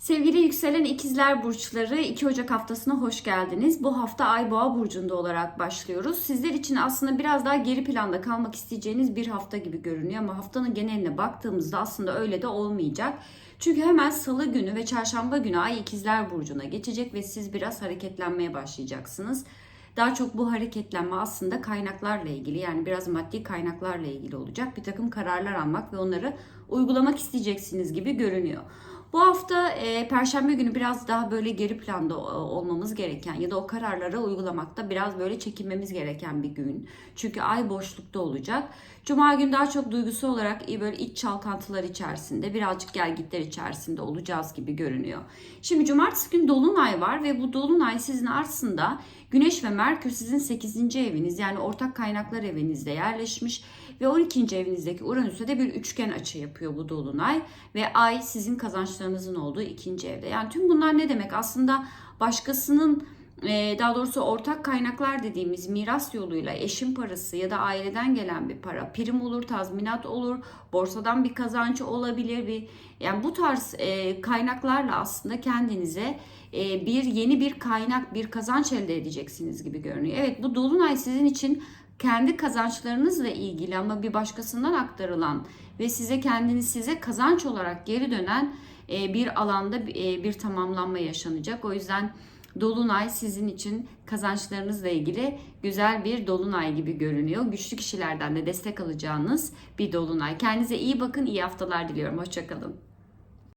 Sevgili yükselen ikizler burçları 2 Ocak haftasına hoş geldiniz. Bu hafta Ay Boğa burcunda olarak başlıyoruz. Sizler için aslında biraz daha geri planda kalmak isteyeceğiniz bir hafta gibi görünüyor ama haftanın geneline baktığımızda aslında öyle de olmayacak. Çünkü hemen salı günü ve çarşamba günü Ay ikizler burcuna geçecek ve siz biraz hareketlenmeye başlayacaksınız. Daha çok bu hareketlenme aslında kaynaklarla ilgili yani biraz maddi kaynaklarla ilgili olacak. Bir takım kararlar almak ve onları uygulamak isteyeceksiniz gibi görünüyor. Bu hafta e, Perşembe günü biraz daha böyle geri planda e, olmamız gereken ya da o kararları uygulamakta biraz böyle çekinmemiz gereken bir gün. Çünkü ay boşlukta olacak. Cuma günü daha çok duygusal olarak iyi böyle iç çalkantılar içerisinde birazcık gelgitler içerisinde olacağız gibi görünüyor. Şimdi cumartesi günü dolunay var ve bu dolunay sizin aslında Güneş ve Merkür sizin 8. eviniz yani ortak kaynaklar evinizde yerleşmiş ve 12. evinizdeki Uranüs'e de bir üçgen açı yapıyor bu dolunay ve ay sizin kazançlarınızın olduğu ikinci evde. Yani tüm bunlar ne demek? Aslında başkasının e, daha doğrusu ortak kaynaklar dediğimiz miras yoluyla eşin parası ya da aileden gelen bir para, prim olur, tazminat olur, borsadan bir kazancı olabilir bir yani bu tarz e, kaynaklarla aslında kendinize e, bir yeni bir kaynak, bir kazanç elde edeceksiniz gibi görünüyor. Evet bu dolunay sizin için kendi kazançlarınızla ilgili ama bir başkasından aktarılan ve size kendini size kazanç olarak geri dönen e, bir alanda e, bir tamamlanma yaşanacak. O yüzden Dolunay sizin için kazançlarınızla ilgili güzel bir dolunay gibi görünüyor. Güçlü kişilerden de destek alacağınız bir dolunay. Kendinize iyi bakın, iyi haftalar diliyorum. Hoşçakalın.